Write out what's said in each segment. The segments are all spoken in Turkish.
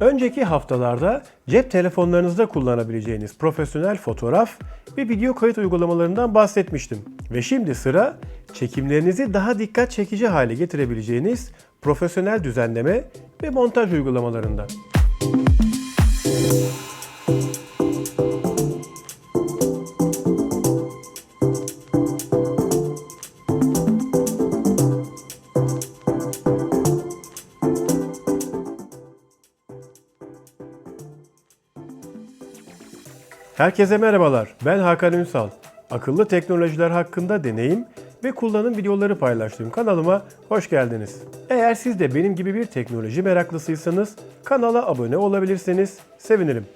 Önceki haftalarda cep telefonlarınızda kullanabileceğiniz profesyonel fotoğraf ve video kayıt uygulamalarından bahsetmiştim. Ve şimdi sıra çekimlerinizi daha dikkat çekici hale getirebileceğiniz profesyonel düzenleme ve montaj uygulamalarında. Herkese merhabalar. Ben Hakan Ünsal. Akıllı teknolojiler hakkında deneyim ve kullanım videoları paylaştığım kanalıma hoş geldiniz. Eğer siz de benim gibi bir teknoloji meraklısıysanız kanala abone olabilirseniz sevinirim.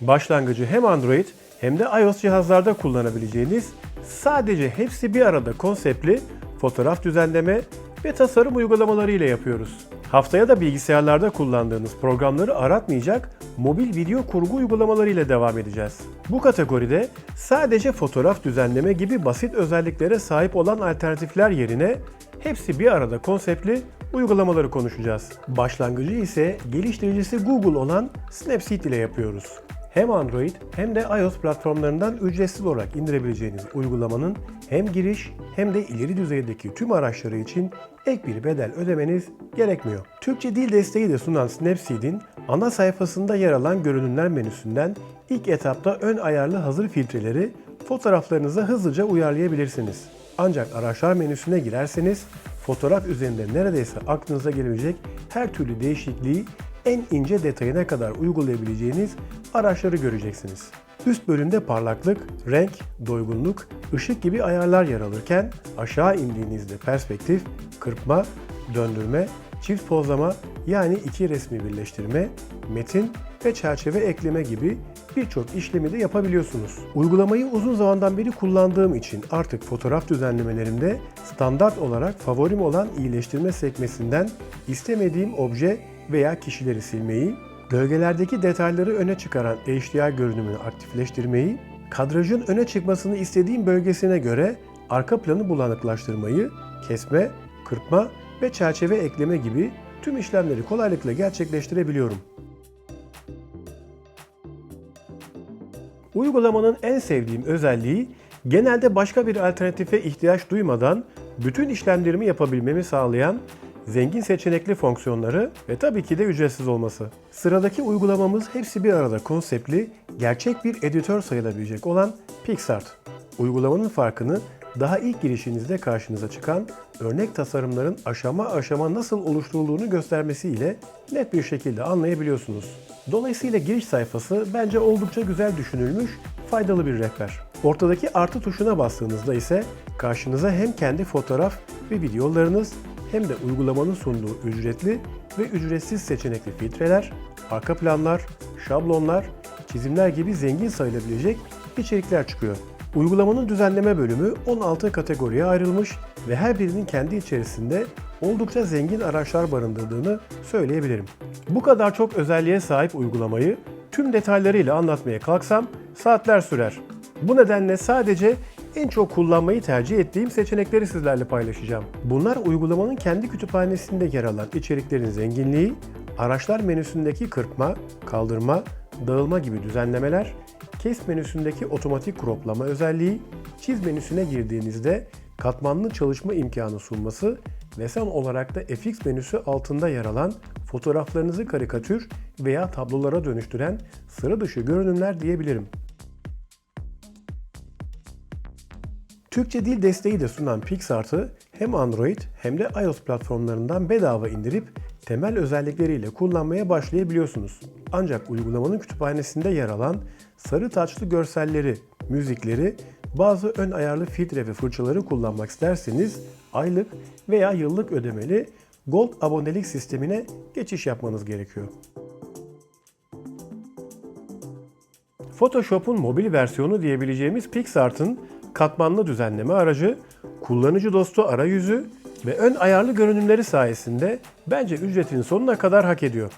Başlangıcı hem Android hem de iOS cihazlarda kullanabileceğiniz sadece hepsi bir arada konseptli fotoğraf düzenleme ve tasarım uygulamaları ile yapıyoruz. Haftaya da bilgisayarlarda kullandığınız programları aratmayacak mobil video kurgu uygulamaları ile devam edeceğiz. Bu kategoride sadece fotoğraf düzenleme gibi basit özelliklere sahip olan alternatifler yerine hepsi bir arada konseptli uygulamaları konuşacağız. Başlangıcı ise geliştiricisi Google olan Snapseed ile yapıyoruz. Hem Android hem de iOS platformlarından ücretsiz olarak indirebileceğiniz uygulamanın hem giriş hem de ileri düzeydeki tüm araçları için ek bir bedel ödemeniz gerekmiyor. Türkçe dil desteği de sunan Snapseed'in ana sayfasında yer alan görünümler menüsünden ilk etapta ön ayarlı hazır filtreleri fotoğraflarınıza hızlıca uyarlayabilirsiniz. Ancak araçlar menüsüne girerseniz fotoğraf üzerinde neredeyse aklınıza gelebilecek her türlü değişikliği en ince detayına kadar uygulayabileceğiniz araçları göreceksiniz. Üst bölümde parlaklık, renk, doygunluk, ışık gibi ayarlar yer alırken aşağı indiğinizde perspektif, kırpma, döndürme, çift pozlama yani iki resmi birleştirme, metin ve çerçeve ekleme gibi birçok işlemi de yapabiliyorsunuz. Uygulamayı uzun zamandan beri kullandığım için artık fotoğraf düzenlemelerimde standart olarak favorim olan iyileştirme sekmesinden istemediğim obje veya kişileri silmeyi, gölgelerdeki detayları öne çıkaran HDR görünümünü aktifleştirmeyi, kadrajın öne çıkmasını istediğim bölgesine göre arka planı bulanıklaştırmayı, kesme, kırpma ve çerçeve ekleme gibi tüm işlemleri kolaylıkla gerçekleştirebiliyorum. Uygulamanın en sevdiğim özelliği genelde başka bir alternatife ihtiyaç duymadan bütün işlemlerimi yapabilmemi sağlayan zengin seçenekli fonksiyonları ve tabii ki de ücretsiz olması. Sıradaki uygulamamız hepsi bir arada konseptli, gerçek bir editör sayılabilecek olan PixArt. Uygulamanın farkını daha ilk girişinizde karşınıza çıkan örnek tasarımların aşama aşama nasıl oluşturulduğunu göstermesiyle net bir şekilde anlayabiliyorsunuz. Dolayısıyla giriş sayfası bence oldukça güzel düşünülmüş, faydalı bir rehber. Ortadaki artı tuşuna bastığınızda ise karşınıza hem kendi fotoğraf ve videolarınız hem de uygulamanın sunduğu ücretli ve ücretsiz seçenekli filtreler, arka planlar, şablonlar, çizimler gibi zengin sayılabilecek içerikler çıkıyor. Uygulamanın düzenleme bölümü 16 kategoriye ayrılmış ve her birinin kendi içerisinde oldukça zengin araçlar barındırdığını söyleyebilirim. Bu kadar çok özelliğe sahip uygulamayı tüm detaylarıyla anlatmaya kalksam saatler sürer. Bu nedenle sadece en çok kullanmayı tercih ettiğim seçenekleri sizlerle paylaşacağım. Bunlar uygulamanın kendi kütüphanesinde yer alan içeriklerin zenginliği, araçlar menüsündeki kırpma, kaldırma, dağılma gibi düzenlemeler, kes menüsündeki otomatik croplama özelliği, çiz menüsüne girdiğinizde katmanlı çalışma imkanı sunması ve son olarak da FX menüsü altında yer alan fotoğraflarınızı karikatür veya tablolara dönüştüren sıra dışı görünümler diyebilirim. Türkçe dil desteği de sunan PixArt'ı hem Android hem de iOS platformlarından bedava indirip temel özellikleriyle kullanmaya başlayabiliyorsunuz. Ancak uygulamanın kütüphanesinde yer alan sarı taçlı görselleri, müzikleri, bazı ön ayarlı filtre ve fırçaları kullanmak isterseniz aylık veya yıllık ödemeli Gold abonelik sistemine geçiş yapmanız gerekiyor. Photoshop'un mobil versiyonu diyebileceğimiz PixArt'ın katmanlı düzenleme aracı, kullanıcı dostu arayüzü ve ön ayarlı görünümleri sayesinde bence ücretini sonuna kadar hak ediyor.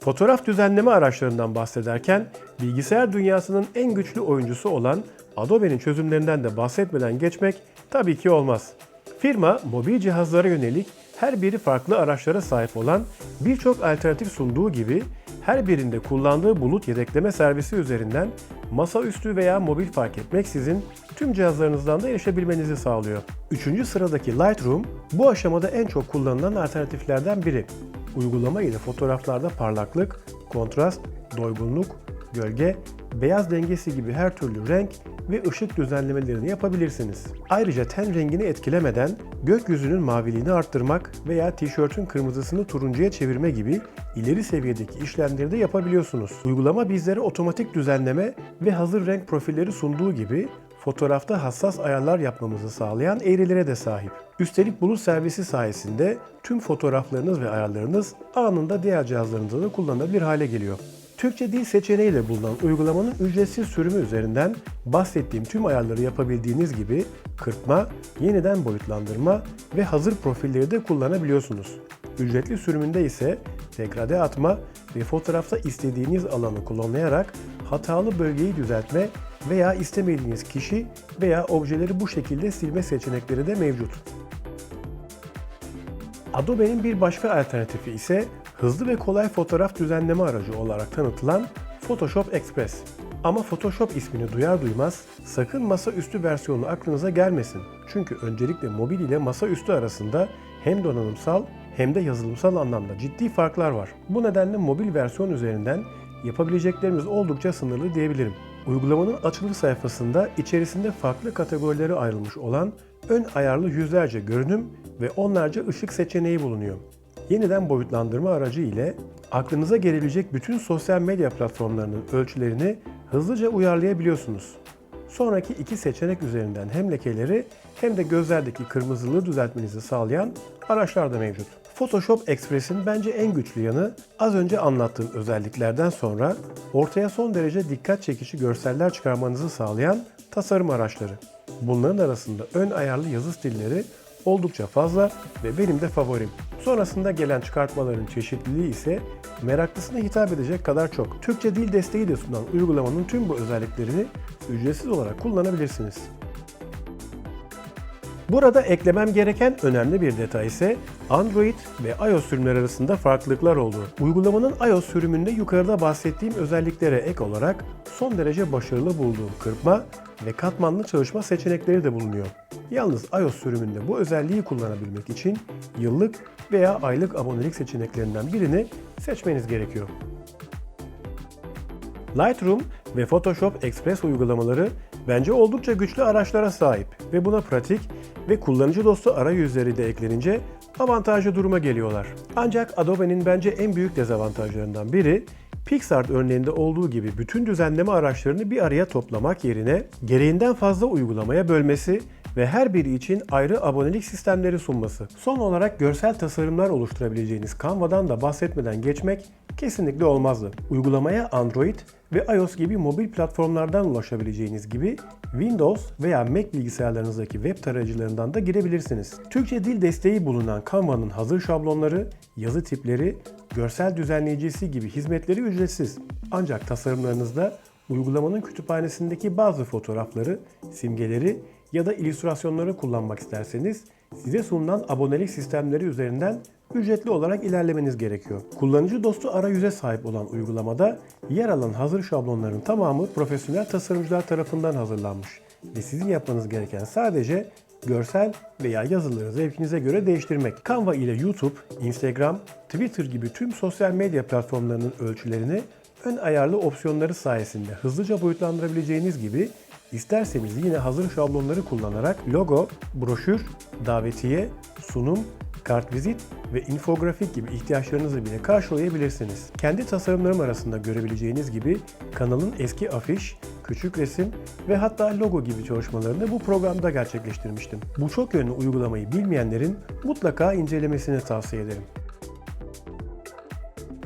Fotoğraf düzenleme araçlarından bahsederken bilgisayar dünyasının en güçlü oyuncusu olan Adobe'nin çözümlerinden de bahsetmeden geçmek tabii ki olmaz. Firma mobil cihazlara yönelik her biri farklı araçlara sahip olan birçok alternatif sunduğu gibi Her birinde kullandığı bulut yedekleme servisi üzerinden masaüstü veya mobil fark etmeksizin tüm cihazlarınızdan da erişebilmenizi sağlıyor. Üçüncü sıradaki Lightroom bu aşamada en çok kullanılan alternatiflerden biri. Uygulama ile fotoğraflarda parlaklık, kontrast, doygunluk, gölge, beyaz dengesi gibi her türlü renk ve ışık düzenlemelerini yapabilirsiniz. Ayrıca ten rengini etkilemeden gökyüzünün maviliğini arttırmak veya tişörtün kırmızısını turuncuya çevirme gibi ileri seviyedeki işlemleri de yapabiliyorsunuz. Uygulama bizlere otomatik düzenleme ve hazır renk profilleri sunduğu gibi fotoğrafta hassas ayarlar yapmamızı sağlayan eğrilere de sahip. Üstelik bulut servisi sayesinde tüm fotoğraflarınız ve ayarlarınız anında diğer cihazlarınızda da kullanılabilir hale geliyor. Türkçe dil seçeneğiyle bulunan uygulamanın ücretsiz sürümü üzerinden bahsettiğim tüm ayarları yapabildiğiniz gibi kırpma, yeniden boyutlandırma ve hazır profilleri de kullanabiliyorsunuz. Ücretli sürümünde ise degrade atma ve fotoğrafta istediğiniz alanı klonlayarak hatalı bölgeyi düzeltme veya istemediğiniz kişi veya objeleri bu şekilde silme seçenekleri de mevcut. Adobe'nin bir başka alternatifi ise hızlı ve kolay fotoğraf düzenleme aracı olarak tanıtılan Photoshop Express. Ama Photoshop ismini duyar duymaz sakın masaüstü versiyonu aklınıza gelmesin. Çünkü öncelikle mobil ile masaüstü arasında hem donanımsal hem de yazılımsal anlamda ciddi farklar var. Bu nedenle mobil versiyon üzerinden yapabileceklerimiz oldukça sınırlı diyebilirim. Uygulamanın açılış sayfasında içerisinde farklı kategorilere ayrılmış olan ön ayarlı yüzlerce görünüm ve onlarca ışık seçeneği bulunuyor. Yeniden boyutlandırma aracı ile aklınıza gelebilecek bütün sosyal medya platformlarının ölçülerini hızlıca uyarlayabiliyorsunuz. Sonraki iki seçenek üzerinden hem lekeleri hem de gözlerdeki kırmızılığı düzeltmenizi sağlayan araçlar da mevcut. Photoshop Express'in bence en güçlü yanı az önce anlattığım özelliklerden sonra ortaya son derece dikkat çekici görseller çıkarmanızı sağlayan tasarım araçları. Bunların arasında ön ayarlı yazı stilleri oldukça fazla ve benim de favorim. Sonrasında gelen çıkartmaların çeşitliliği ise meraklısına hitap edecek kadar çok. Türkçe dil desteği de sunan uygulamanın tüm bu özelliklerini ücretsiz olarak kullanabilirsiniz. Burada eklemem gereken önemli bir detay ise Android ve iOS sürümleri arasında farklılıklar olduğu. Uygulamanın iOS sürümünde yukarıda bahsettiğim özelliklere ek olarak son derece başarılı bulduğum kırpma ve katmanlı çalışma seçenekleri de bulunuyor. Yalnız iOS sürümünde bu özelliği kullanabilmek için yıllık veya aylık abonelik seçeneklerinden birini seçmeniz gerekiyor. Lightroom ve Photoshop Express uygulamaları bence oldukça güçlü araçlara sahip ve buna pratik ve kullanıcı dostu arayüzleri de eklenince avantajlı duruma geliyorlar. Ancak Adobe'nin bence en büyük dezavantajlarından biri PixArt örneğinde olduğu gibi bütün düzenleme araçlarını bir araya toplamak yerine gereğinden fazla uygulamaya bölmesi ve her biri için ayrı abonelik sistemleri sunması. Son olarak görsel tasarımlar oluşturabileceğiniz Canva'dan da bahsetmeden geçmek kesinlikle olmazdı. Uygulamaya Android ve iOS gibi mobil platformlardan ulaşabileceğiniz gibi Windows veya Mac bilgisayarlarınızdaki web tarayıcılarından da girebilirsiniz. Türkçe dil desteği bulunan Canva'nın hazır şablonları, yazı tipleri, görsel düzenleyicisi gibi hizmetleri ücretsiz. Ancak tasarımlarınızda uygulamanın kütüphanesindeki bazı fotoğrafları, simgeleri ya da illüstrasyonları kullanmak isterseniz size sunulan abonelik sistemleri üzerinden ücretli olarak ilerlemeniz gerekiyor. Kullanıcı dostu arayüze sahip olan uygulamada yer alan hazır şablonların tamamı profesyonel tasarımcılar tarafından hazırlanmış ve sizin yapmanız gereken sadece görsel veya yazıları zevkinize göre değiştirmek. Canva ile YouTube, Instagram, Twitter gibi tüm sosyal medya platformlarının ölçülerini ön ayarlı opsiyonları sayesinde hızlıca boyutlandırabileceğiniz gibi İsterseniz yine hazır şablonları kullanarak logo, broşür, davetiye, sunum, kartvizit ve infografik gibi ihtiyaçlarınızı bile karşılayabilirsiniz. Kendi tasarımlarım arasında görebileceğiniz gibi kanalın eski afiş, küçük resim ve hatta logo gibi çalışmalarını bu programda gerçekleştirmiştim. Bu çok yönlü uygulamayı bilmeyenlerin mutlaka incelemesini tavsiye ederim.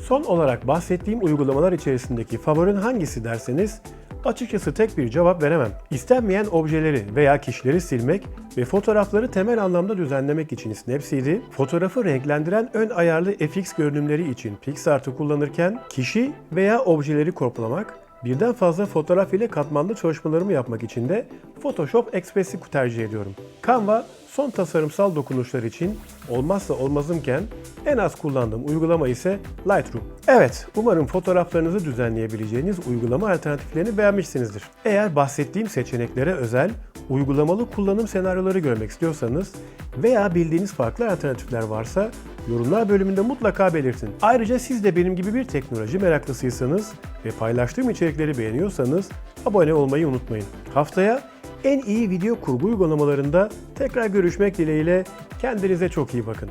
Son olarak bahsettiğim uygulamalar içerisindeki favorin hangisi derseniz Açıkçası tek bir cevap veremem. İstenmeyen objeleri veya kişileri silmek ve fotoğrafları temel anlamda düzenlemek için Snapseed'i, fotoğrafı renklendiren ön ayarlı FX görünümleri için PixArt'ı kullanırken kişi veya objeleri korplamak Birden fazla fotoğraf ile katmanlı çalışmalarımı yapmak için de Photoshop Express'i tercih ediyorum. Canva son tasarımsal dokunuşlar için olmazsa olmazımken en az kullandığım uygulama ise Lightroom. Evet, umarım fotoğraflarınızı düzenleyebileceğiniz uygulama alternatiflerini beğenmişsinizdir. Eğer bahsettiğim seçeneklere özel uygulamalı kullanım senaryoları görmek istiyorsanız veya bildiğiniz farklı alternatifler varsa yorumlar bölümünde mutlaka belirtin. Ayrıca siz de benim gibi bir teknoloji meraklısıysanız ve paylaştığım içerikleri beğeniyorsanız abone olmayı unutmayın. Haftaya en iyi video kurgu uygulamalarında tekrar görüşmek dileğiyle kendinize çok iyi bakın.